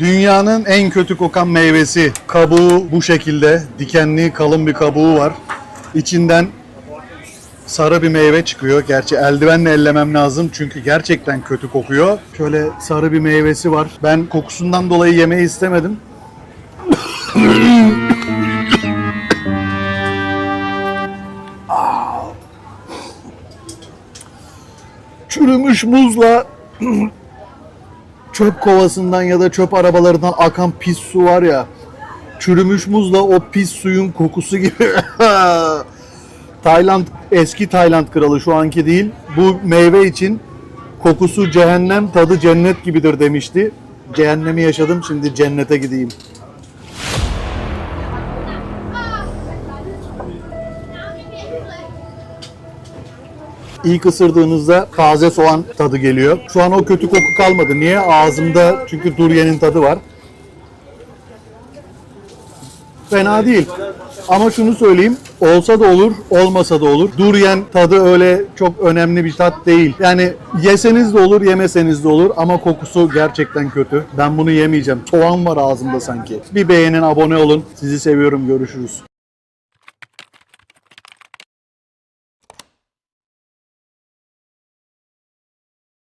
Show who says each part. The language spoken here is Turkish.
Speaker 1: Dünyanın en kötü kokan meyvesi. Kabuğu bu şekilde. Dikenli kalın bir kabuğu var. İçinden sarı bir meyve çıkıyor. Gerçi eldivenle ellemem lazım çünkü gerçekten kötü kokuyor. Şöyle sarı bir meyvesi var. Ben kokusundan dolayı yemeyi istemedim. Çürümüş muzla çöp kovasından ya da çöp arabalarından akan pis su var ya. Çürümüş muzla o pis suyun kokusu gibi. Tayland eski Tayland kralı şu anki değil. Bu meyve için kokusu cehennem, tadı cennet gibidir demişti. Cehennemi yaşadım, şimdi cennete gideyim. İlk ısırdığınızda taze soğan tadı geliyor. Şu an o kötü koku kalmadı. Niye? Ağzımda çünkü duryenin tadı var. Fena değil. Ama şunu söyleyeyim. Olsa da olur, olmasa da olur. Duryen tadı öyle çok önemli bir tat değil. Yani yeseniz de olur, yemeseniz de olur ama kokusu gerçekten kötü. Ben bunu yemeyeceğim. Soğan var ağzımda sanki. Bir beğenin, abone olun. Sizi seviyorum. Görüşürüz.